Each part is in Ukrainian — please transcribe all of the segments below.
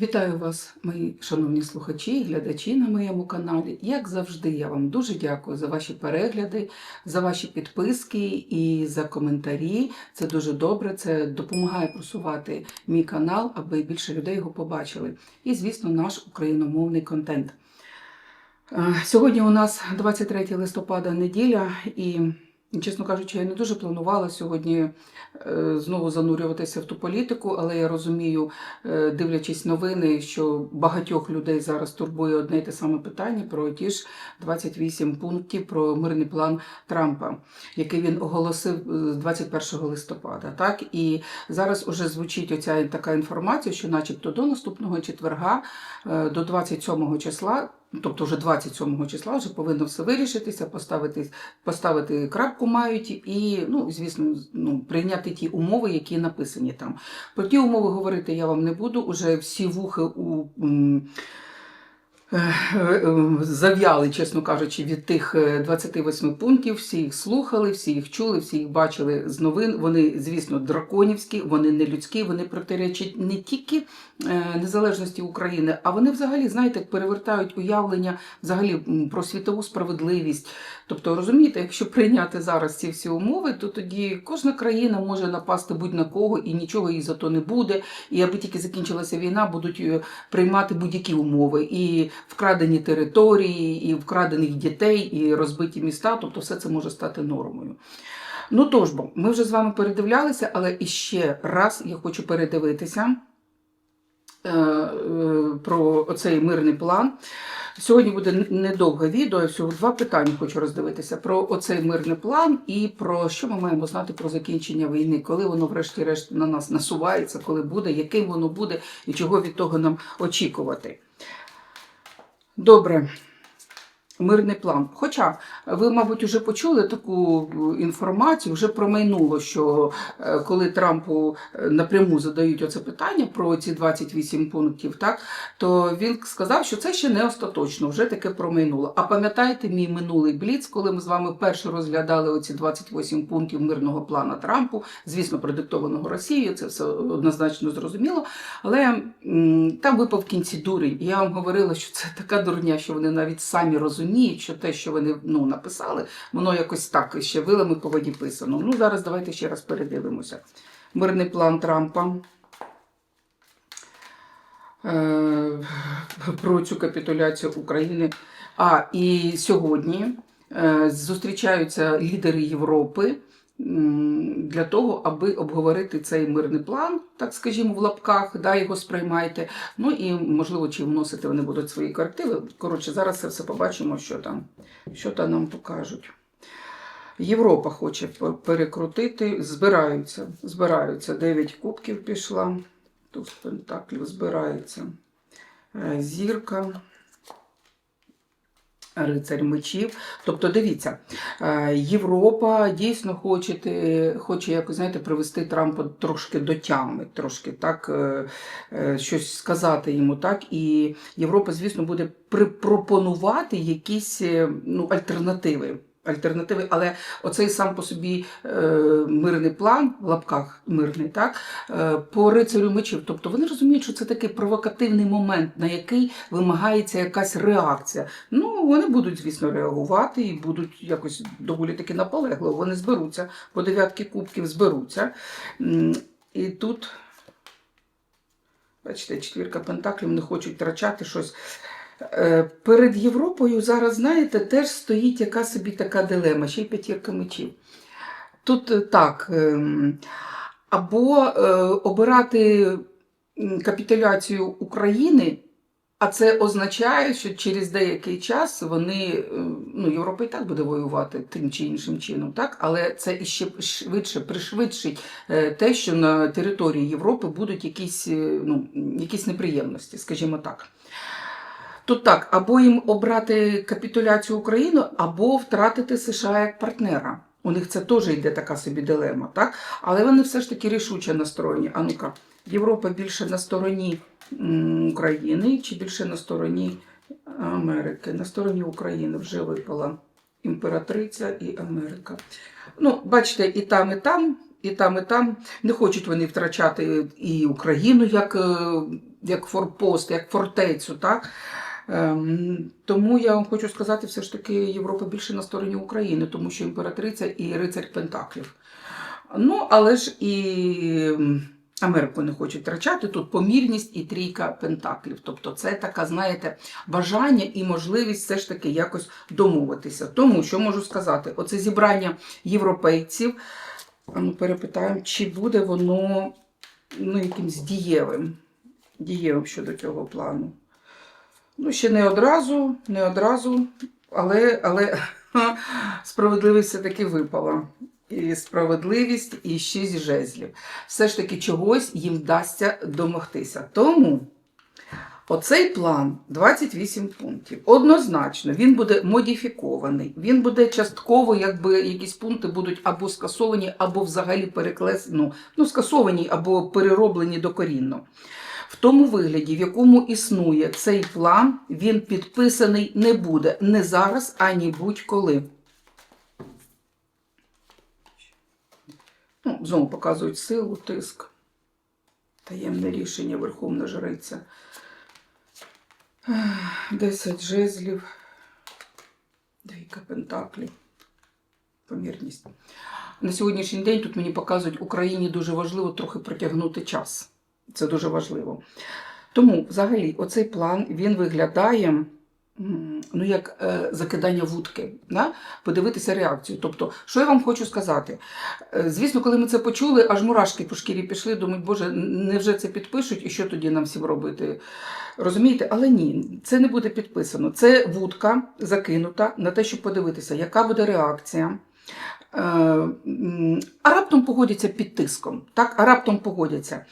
Вітаю вас, мої шановні слухачі і глядачі на моєму каналі. Як завжди, я вам дуже дякую за ваші перегляди, за ваші підписки і за коментарі. Це дуже добре. Це допомагає просувати мій канал, аби більше людей його побачили. І, звісно, наш україномовний контент. Е, Сьогодні у нас 23 листопада неділя, і, чесно кажучи, я не дуже планувала сьогодні е, знову занурюватися в ту політику, але я розумію, е, дивлячись новини, що багатьох людей зараз турбує одне й те саме питання про ті ж 28 пунктів про мирний план Трампа, який він оголосив е, 21 листопада. Так і зараз уже звучить оця така інформація, що, начебто, до наступного четверга, е, до 27 числа. Тобто вже 27 числа вже повинно все вирішитися, поставити, поставити крапку мають і, ну, звісно, ну, прийняти ті умови, які написані там. Про ті умови говорити я вам не буду. Уже всі вухи у. м, Зав'яли, чесно кажучи, від тих е, 28 пунктів. Всі їх слухали, всі їх чули, всі їх бачили з новин. Вони, звісно, драконівські, вони не людські, вони протиречать не тільки е, незалежності України, а вони взагалі, знаєте, перевертають уявлення взагалі про світову справедливість. Тобто, розумієте, якщо прийняти зараз ці всі умови, то тоді кожна країна може напасти будь-на кого і нічого їй за то не буде. І аби тільки закінчилася війна, будуть е, приймати будь-які умови. І вкрадені території, і вкрадених дітей, і розбиті міста. Тобто, все це може стати нормою. Ну тож бо, ми вже з вами передивлялися, але іще раз я хочу передивитися е, е, про оцей мирний план. Сьогодні буде недовге відео, я всього два питання хочу роздивитися про оцей мирний план і про що ми маємо знати про закінчення війни, коли воно, врешті-решт, на нас насувається, коли буде, яким воно буде і чого від того нам очікувати. Добре. Мирний план. Хоча ви, мабуть, вже почули таку інформацію, вже промайнуло, що е, коли Трампу е, напряму задають оце питання про ці 28 пунктів, так то він сказав, що це ще не остаточно, вже таке промайнуло. А пам'ятаєте мій минулий бліц, коли ми з вами вперше розглядали оці 28 пунктів мирного плану Трампу, звісно, продиктованого Росією, це все однозначно зрозуміло. Але там випав в кінці дурень. Я вам говорила, що це така дурня, що вони навіть самі розуміють, що те, що вони ну, написали, воно якось так ще вилами по воді писано. Ну, зараз давайте ще раз передивимося. Мирний план Трампа. Е, Про цю капітуляцію України. А і сьогодні е, зустрічаються лідери Європи для того, аби обговорити цей мирний план, так скажімо, в лапках, да, його сприймайте. Ну і можливо, чи вносити вони будуть свої корективи. Коротше, зараз це все побачимо, що там, що там нам покажуть. Європа хоче перекрутити, збираються, збираються. Дев'ять кубків пішла, тут пентаклів збирається. Е, Зірка. Рицарь мечів. Тобто, дивіться, е, Європа дійсно хоче, хоче якось, знаєте, привести Трампа трошки до тями, трошки так, е, е, щось сказати йому. так. І Європа, звісно, буде пропонувати якісь ну, альтернативи. Альтернативи, але оцей сам по собі е, мирний план в лапках мирний, так е, по рицарю мечів. Тобто вони розуміють, що це такий провокативний момент, на який вимагається якась реакція. Ну, вони будуть, звісно, реагувати і будуть якось доволі таки наполегливо. Вони зберуться, по дев'ятки кубків зберуться. І тут, бачите, четвірка пентаклів не хочуть втрачати щось. Е, Перед Європою зараз, знаєте, теж стоїть яка собі така дилема, ще й п'ятірка мечів. Тут е, так, ем, або е, обирати капітуляцію України, а це означає, що через деякий час вони, ну, Європа і так буде воювати тим чи іншим чином, так? але це іще швидше пришвидшить те, що на території Європи будуть якісь, ну, якісь неприємності, скажімо так. Тут так, або їм обрати капітуляцію України, або втратити США як партнера. У них це теж йде така собі дилема, так? Але вони все ж таки рішуче настроєні. А ну-ка, Європа більше на стороні України чи більше на стороні Америки? На стороні України вже випала імператриця і Америка. Ну, бачите, і там, і там І там, і там не хочуть вони втрачати і Україну як, е, як форпост, як фортецю. Так? Ем, Тому я вам хочу сказати, все ж таки Європа більше на стороні України, тому що імператриця і рицарь Пентаклів. Ну, але ж і Америку не хочуть втрачати. Тут помірність і трійка пентаклів. Тобто це така, знаєте, бажання і можливість все ж таки якось домовитися. Тому що можу сказати, оце зібрання європейців. Ну, перепитаємо, чи буде воно ну, якимсь дієвим, дієвим щодо цього плану. Ну, ще не одразу, не одразу, але, але справедливість все-таки випала. І справедливість, і шість жезлів. Все ж таки чогось їм вдасться домогтися. Тому оцей план 28 пунктів. Однозначно, він буде модифікований, він буде частково, якби якісь пункти будуть або скасовані, або взагалі переклес, ну, ну, скасовані, або перероблені докорінно. В тому вигляді, в якому існує цей план, він підписаний не буде не зараз, ані будь-коли. Ну, знову показують силу, тиск. Таємне рішення Верховна Жриця. Ех, Десять жезлів. Двійка пентаклів. Помірність. На сьогоднішній день тут мені показують, Україні дуже важливо трохи протягнути час. Це дуже важливо. Тому, взагалі, оцей план він виглядає ну, як е, закидання вудки, да? подивитися реакцію. Тобто, що я вам хочу сказати? Е, Звісно, коли ми це почули, аж мурашки по шкірі пішли, думають, Боже, невже це підпишуть і що тоді нам всім робити? Розумієте? Але ні, це не буде підписано. Це вудка закинута на те, щоб подивитися, яка буде реакція. Е, А раптом погодяться під тиском. Так? А раптом погодяться.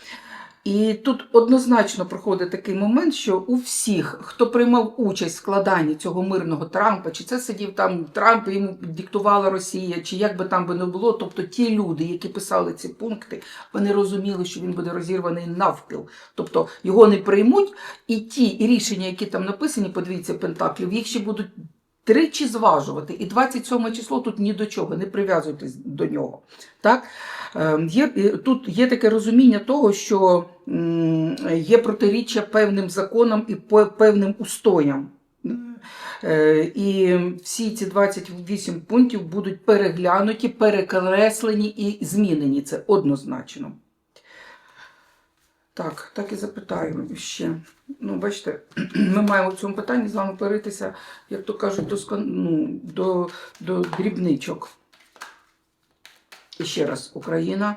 І тут однозначно проходить такий момент, що у всіх, хто приймав участь в складанні цього мирного Трампа, чи це сидів там Трамп, йому диктувала Росія, чи як би там би не було, тобто ті люди, які писали ці пункти, вони розуміли, що він буде розірваний навпіл. Тобто його не приймуть, і ті рішення, які там написані, подивіться, Пентаклів, їх ще будуть. Тричі зважувати, і 27 число тут ні до чого, не прив'язуйтесь до нього. Так? Е, Є, тут є таке розуміння того, що є протиріччя певним законам і певним устоям. Е, І всі ці 28 пунктів будуть переглянуті, перекреслені і змінені. Це однозначно. Так, так і запитаю ще. Ну, бачите, ми маємо в цьому питанні з вами перитися, як то кажуть, до, ну, до, до дрібничок. І ще раз, Україна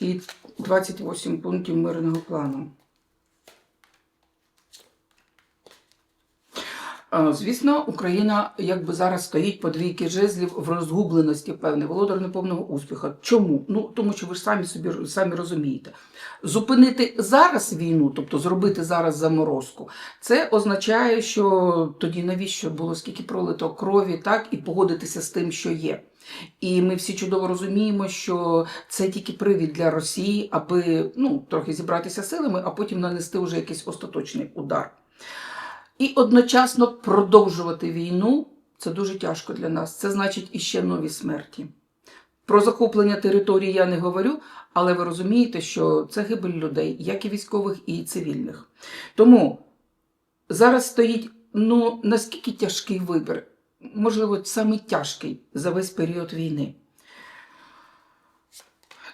і 28 пунктів мирного плану. Звісно, Україна якби зараз стоїть по двійки жезлів в розгубленості певний, володар неповного успіху. Чому? Ну тому що ви ж самі собі самі розумієте. Зупинити зараз війну, тобто зробити зараз заморозку, це означає, що тоді навіщо було скільки пролито крові, так і погодитися з тим, що є. І ми всі чудово розуміємо, що це тільки привід для Росії, аби ну трохи зібратися силами, а потім нанести вже якийсь остаточний удар. І одночасно продовжувати війну це дуже тяжко для нас. Це значить іще нові смерті. Про захоплення території я не говорю, але ви розумієте, що це гибель людей, як і військових, і цивільних. Тому зараз стоїть ну, наскільки тяжкий вибір, можливо, саме тяжкий за весь період війни.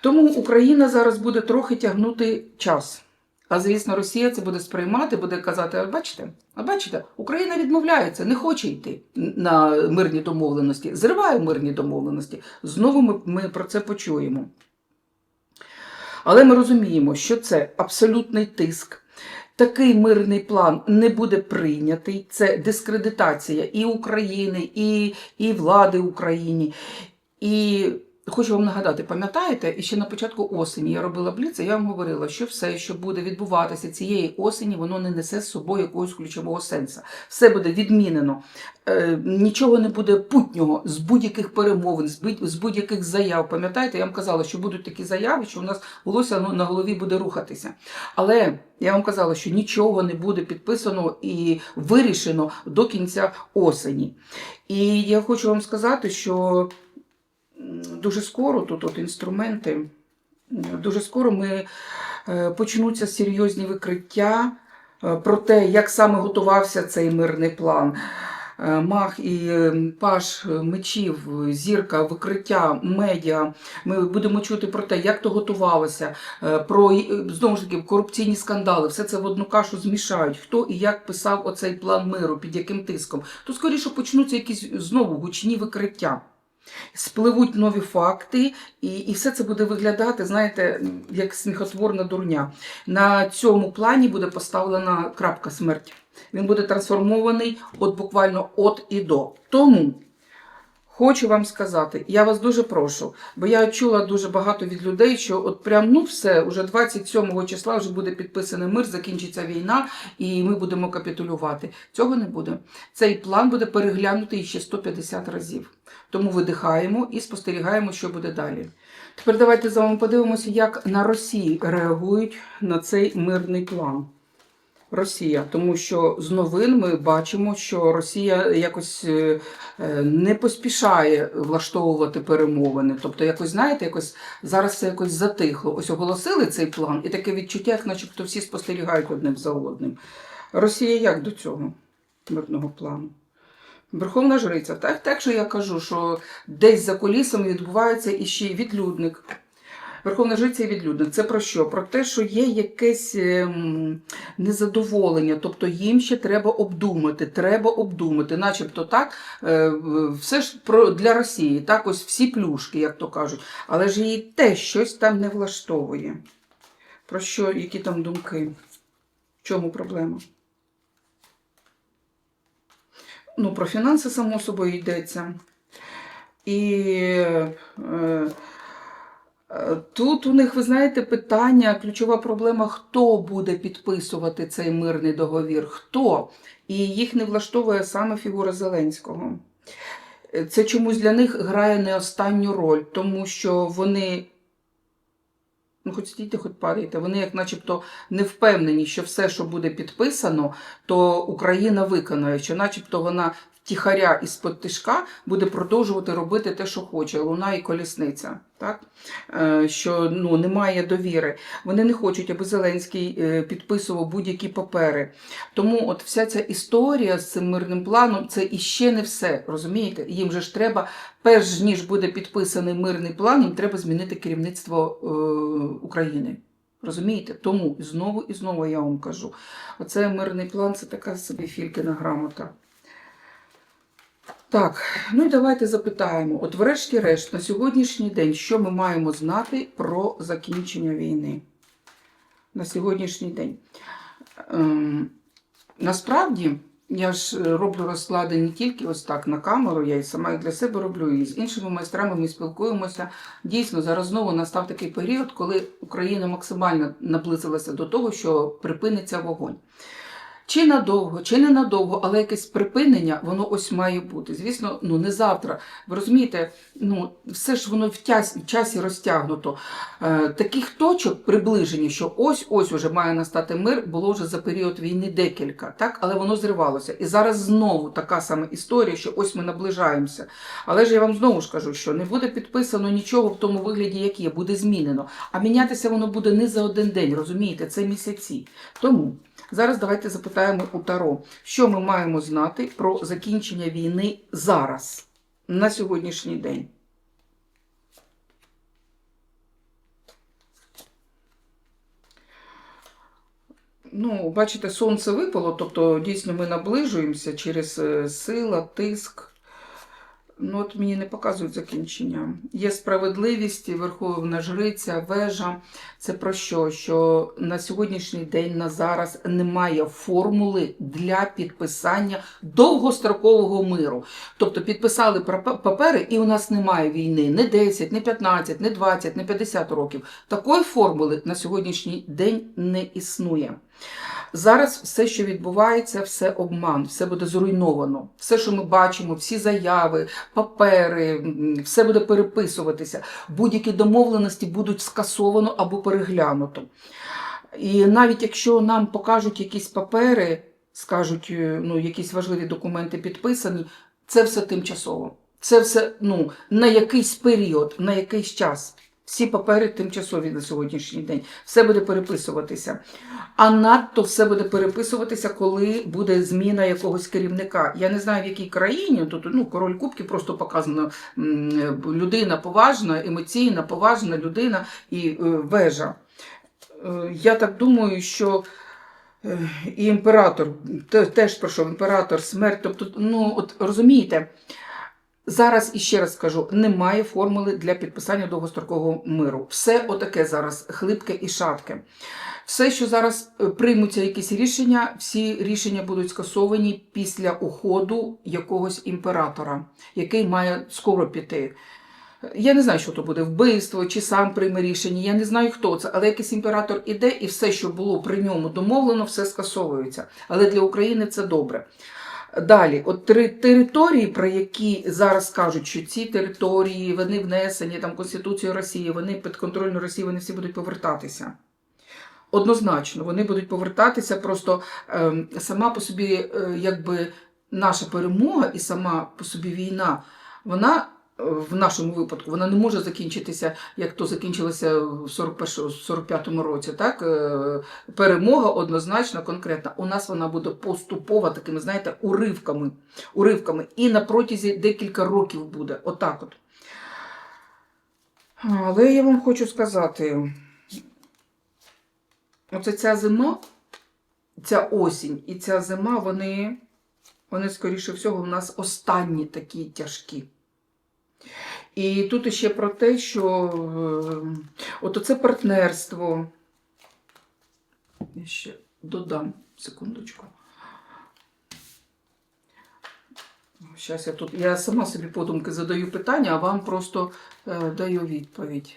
Тому Україна зараз буде трохи тягнути час. А звісно, Росія це буде сприймати, буде казати: а бачите, а бачите, Україна відмовляється, не хоче йти на мирні домовленості, зриває мирні домовленості. Знову ми, ми про це почуємо. Але ми розуміємо, що це абсолютний тиск. Такий мирний план не буде прийнятий. Це дискредитація і України, і, і влади Україні. І хочу вам нагадати, пам'ятаєте, і ще на початку осені я робила бліц, я вам говорила, що все, що буде відбуватися цієї осені, воно не несе з собою якогось ключового сенсу. Все буде відмінено. Е, нічого не буде путнього з будь-яких перемовин, з будь- з будь-яких заяв. Пам'ятаєте, я вам казала, що будуть такі заяви, що у нас волосся ну, на голові буде рухатися. Але я вам казала, що нічого не буде підписано і вирішено до кінця осені. І я хочу вам сказати, що дуже скоро тут от інструменти Дуже скоро ми е, почнуться серйозні викриття е, про те, як саме готувався цей мирний план. Е, Мах і паш мечів, зірка, викриття, медіа. Ми будемо чути про те, як то готувалося, про знову ж таки корупційні скандали. Все це в одну кашу змішають. Хто і як писав оцей план миру, під яким тиском. То скоріше почнуться якісь знову гучні викриття. Спливуть нові факти, і, і все це буде виглядати, знаєте, як сміхотворна дурня. На цьому плані буде поставлена крапка смерті. Він буде трансформований от буквально от і до. Тому хочу вам сказати, я вас дуже прошу, бо я чула дуже багато від людей, що от прям ну все, уже 27 числа вже буде підписаний мир, закінчиться війна, і ми будемо капітулювати. Цього не буде. Цей план буде переглянутий ще 150 разів. Тому видихаємо і спостерігаємо, що буде далі. Тепер давайте з вами подивимося, як на Росії реагують на цей мирний план. Росія, тому що з новин ми бачимо, що Росія якось е, е, не поспішає влаштовувати перемовини. Тобто, якось знаєте, якось зараз це якось затихло. Ось оголосили цей план, і таке відчуття, як начебто всі спостерігають одним за одним. Росія як до цього мирного плану? Верховна жриця. Так, так що я кажу, що десь за колісами відбувається іще відлюдник. Верховна жриця і відлюдник. Це про що? Про те, що є якесь ем, незадоволення, тобто їм ще треба обдумати, треба обдумати, начебто так, е, все ж для Росії, так ось всі плюшки, як то кажуть, але ж її те щось там не влаштовує. Про що, які там думки? В чому проблема? Ну, про фінанси, само собою, йдеться. І е, тут у них, ви знаєте, питання, ключова проблема, хто буде підписувати цей мирний договір, хто. І їх не влаштовує саме фігура Зеленського. Це чомусь для них грає не останню роль, тому що вони. Ну, хоч стійте, хоч падайте. Вони, як начебто, не впевнені, що все, що буде підписано, то Україна виконає, що начебто вона втіхаря із-под тишка буде продовжувати робити те, що хоче, луна і колісниця. Так? Е, Що ну, немає довіри. Вони не хочуть, аби Зеленський е, підписував будь-які папери. Тому от вся ця історія з цим мирним планом це іще не все. Розумієте? Їм же ж треба, перш ніж буде підписаний мирний план, їм треба змінити керівництво е, України. Розумієте? Тому знову і знову я вам кажу: оцей мирний план це така собі фількина грамота. Так, ну і давайте запитаємо: от, врешті-решт, на сьогоднішній день, що ми маємо знати про закінчення війни? На сьогоднішній день. Ем, насправді, я ж е, роблю розклади не тільки ось так на камеру, я і сама і для себе роблю, і з іншими майстрами ми спілкуємося. Дійсно, зараз знову настав такий період, коли Україна максимально наблизилася до того, що припиниться вогонь. Чи надовго, чи не надовго, але якесь припинення, воно ось має бути. Звісно, ну не завтра. Ви розумієте, ну все ж воно в в часі розтягнуто. Е, таких точок приближення, що ось-ось уже має настати мир, було вже за період війни декілька, так, але воно зривалося. І зараз знову така сама історія, що ось ми наближаємося. Але ж я вам знову ж кажу, що не буде підписано нічого в тому вигляді, як є, буде змінено. А мінятися воно буде не за один день, розумієте, це місяці. Тому. Зараз давайте запитаємо у Таро, що ми маємо знати про закінчення війни зараз, на сьогоднішній день. Ну, бачите, сонце випало, тобто дійсно ми наближуємося через е, сила, тиск. Ну, от мені не показують закінчення. Є справедливість, верховна жриця, вежа. Це про що? Що на сьогоднішній день, на зараз немає формули для підписання довгострокового миру. Тобто підписали папери, і у нас немає війни не 10, не 15, не 20, не 50 років. Такої формули на сьогоднішній день не існує. Зараз все, що відбувається, все обман, все буде зруйновано. Все, що ми бачимо, всі заяви, папери, все буде переписуватися. Будь-які домовленості будуть скасовано або переглянуто. І навіть якщо нам покажуть якісь папери, скажуть, е, ну, якісь важливі документи підписані, це все тимчасово. Це все ну, на якийсь період, на якийсь час. Всі папери тимчасові на сьогоднішній день. Все буде переписуватися. А надто все буде переписуватися, коли буде зміна якогось керівника. Я не знаю, в якій країні. Тут ну, король Кубки просто показано людина поважна, емоційна, поважна людина і е, вежа. Е, Я так думаю, що е, і імператор те- теж пройшов імператор, смерть. Тобто, ну от розумієте, зараз іще раз скажу: немає формули для підписання довгострокового миру. Все отаке зараз хлипке і шатке. Все, що зараз е, приймуться якісь рішення, всі рішення будуть скасовані після уходу якогось імператора, який має скоро піти. Я не знаю, що то буде вбивство чи сам прийме рішення. Я не знаю, хто це, але якийсь імператор іде, і все, що було при ньому домовлено, все скасовується. Але для України це добре. Далі, от три території, про які зараз кажуть, що ці території вони внесені там Конституцію Росії, вони підконтрольно Росії, вони всі будуть повертатися. Однозначно, вони будуть повертатися. Просто е, сама по собі, е, якби наша перемога і сама по собі війна, вона в нашому випадку вона не може закінчитися, як то закінчилося в 41-45 році. Так? Е, Перемога однозначно конкретна. У нас вона буде поступово такими, знаєте, уривками. уривками. І на протязі декілька років буде. Отак от. Але я вам хочу сказати. Оце ця зима, ця осінь і ця зима, вони, вони скоріше всього, у нас останні такі тяжкі. І тут ще про те, що е, от оце партнерство. Я ще додам секундочку. Зараз я тут. Я сама собі подумки задаю питання, а вам просто е, даю відповідь.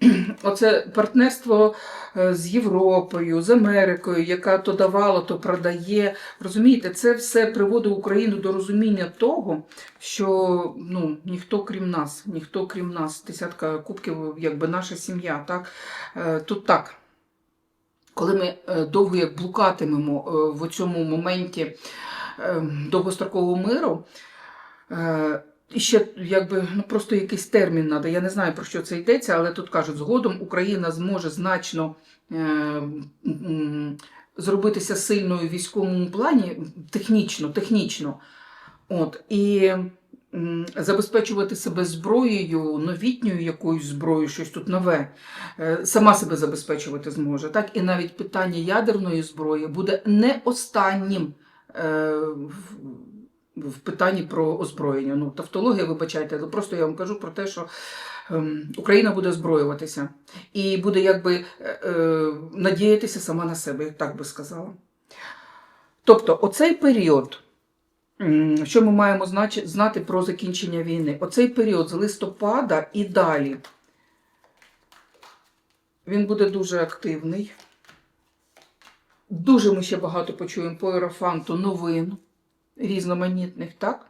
Оце партнерство е, з Європою, з Америкою, яка то давала, то продає. Розумієте, це все приводить Україну до розуміння того, що ну, ніхто крім нас, ніхто крім нас, десятка кубків, якби наша сім'я. Так? Е, Тут так. Коли ми е, довго як блукатимемо в цьому моменті е, довгострокового миру, і ще якби ну просто якийсь термін треба. Я не знаю про що це йдеться, але тут кажуть, згодом Україна зможе значно е, зробитися сильною в військовому плані, технічно, технічно. От, і забезпечувати себе зброєю, новітньою якоюсь зброєю, щось тут нове, е, сама себе забезпечувати зможе. Так? І навіть питання ядерної зброї буде не останнім. е, в- питанні про озброєння. Ну, тавтологія, вибачайте, але просто я вам кажу про те, що ем, Україна буде озброюватися і буде якби е, е, надіятися сама на себе, так би сказала. Тобто, оцей період, що ми маємо знати про закінчення війни, оцей період з листопада і далі, він буде дуже активний. Дуже ми ще багато почуємо по Ерофанту новин різноманітних, так?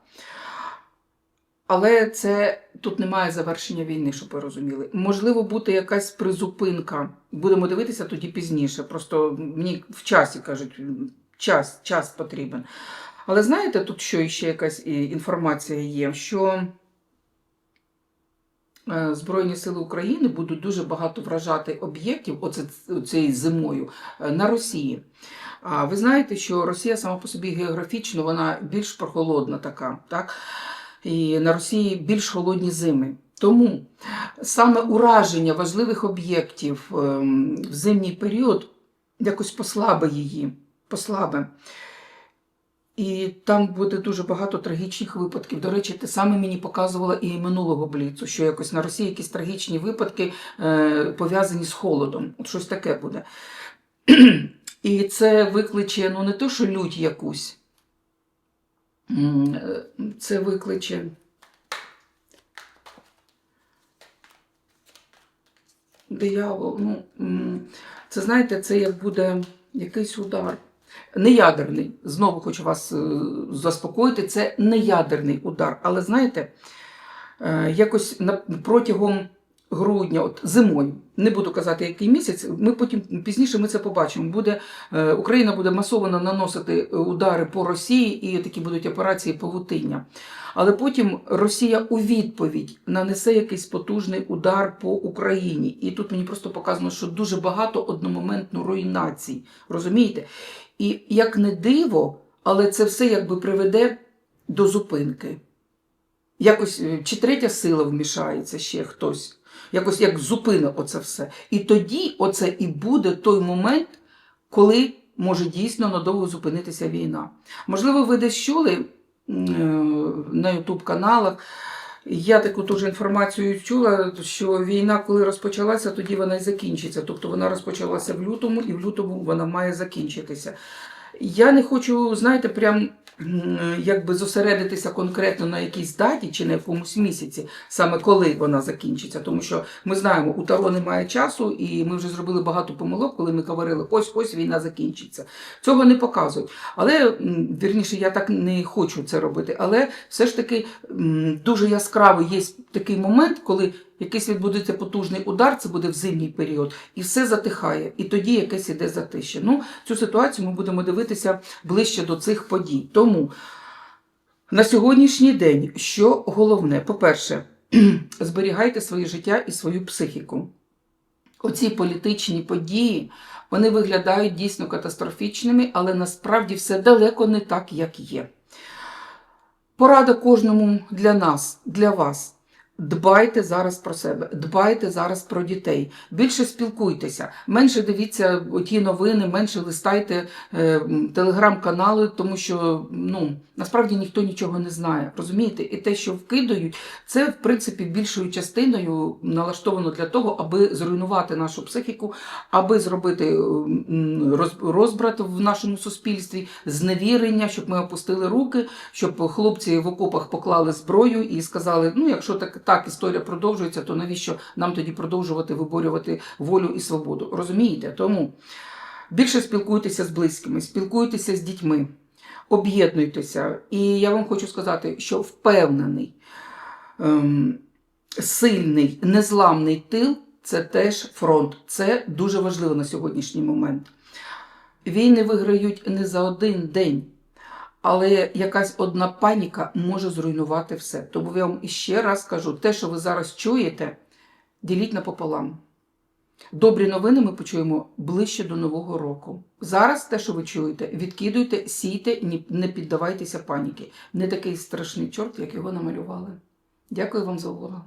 Але це тут немає завершення війни, щоб ви розуміли. Можливо, буде якась призупинка. Будемо дивитися тоді пізніше. Просто мені в часі кажуть, час, час потрібен. Але знаєте, тут що ще якась інформація є, що е, Збройні сили України будуть дуже багато вражати об'єктів оце, цією зимою е, на Росії. А ви знаєте, що Росія сама по собі географічно вона більш прохолодна така, так? І на Росії більш холодні зими. Тому саме ураження важливих об'єктів ем, в зимній період якось послабе її. Послабе. І там буде дуже багато трагічних випадків. До речі, те саме мені показувала і минулого бліцу, що якось на Росії якісь трагічні випадки е, пов'язані з холодом. От щось таке буде. І це викличе ну не то, що лють якусь. Е, Це викличе. Диявол, ну, це знаєте, це як буде якийсь удар. Не ядерний. Знову хочу вас е, заспокоїти, це не ядерний удар. Але знаєте, е, якось протягом грудня, от зимою, не буду казати, який місяць. Ми потім пізніше ми це побачимо. Буде е, Україна буде масово наносити удари по Росії, і такі будуть операції павутиння. Але потім Росія у відповідь нанесе якийсь потужний удар по Україні. І тут мені просто показано, що дуже багато одномоментно руйнацій. Розумієте? І як не диво, але це все якби приведе до зупинки. Якось е, чи третя сила вмішається ще хтось. Якось як зупине оце все. І тоді оце і буде той момент, коли може дійсно надовго зупинитися війна. Можливо, ви десь чули е, на Ютуб каналах. Я таку теж інформацію чула, що війна, коли розпочалася, тоді вона і закінчиться. Тобто вона розпочалася в лютому, і в лютому вона має закінчитися. Я не хочу, знаєте, прям якби зосередитися конкретно на якійсь даті чи на якомусь місяці, саме коли вона закінчиться. Тому що ми знаємо, у Таро немає часу, і ми вже зробили багато помилок, коли ми говорили, ось ось війна закінчиться. Цього не показують. Але вірніше, я так не хочу це робити. Але все ж таки дуже яскравий є такий момент, коли якийсь відбудеться потужний удар, це буде в зимній період, і все затихає. І тоді якесь іде затище. Ну, цю ситуацію ми будемо дивитися ближче до цих подій. Тому на сьогоднішній день, що головне, по-перше, зберігайте своє життя і свою психіку. Оці політичні події вони виглядають дійсно катастрофічними, але насправді все далеко не так, як є. Порада кожному для нас, для вас. Дбайте зараз про себе, дбайте зараз про дітей. Більше спілкуйтеся, менше дивіться ті новини, менше листайте е, телеграм-канали, тому що ну насправді ніхто нічого не знає. Розумієте? І те, що вкидають, це в принципі більшою частиною налаштовано для того, аби зруйнувати нашу психіку, аби зробити м, розбрат в нашому суспільстві, зневірення, щоб ми опустили руки, щоб хлопці в окопах поклали зброю і сказали: ну, якщо так, так історія продовжується, то навіщо нам тоді продовжувати виборювати волю і свободу? Розумієте? Тому більше спілкуйтеся з близькими, спілкуйтеся з дітьми, об'єднуйтеся. І я вам хочу сказати, що впевнений, ем, сильний, незламний тил це теж фронт. Це дуже важливо на сьогоднішній момент. Війни виграють не за один день. Але якась одна паніка може зруйнувати все. Тому я вам іще раз кажу: те, що ви зараз чуєте, діліть напополам. Добрі новини ми почуємо ближче до Нового року. Зараз те, що ви чуєте, відкидуйте, сійте, не піддавайтеся паніки. Не такий страшний чорт, як його намалювали. Дякую вам за увагу.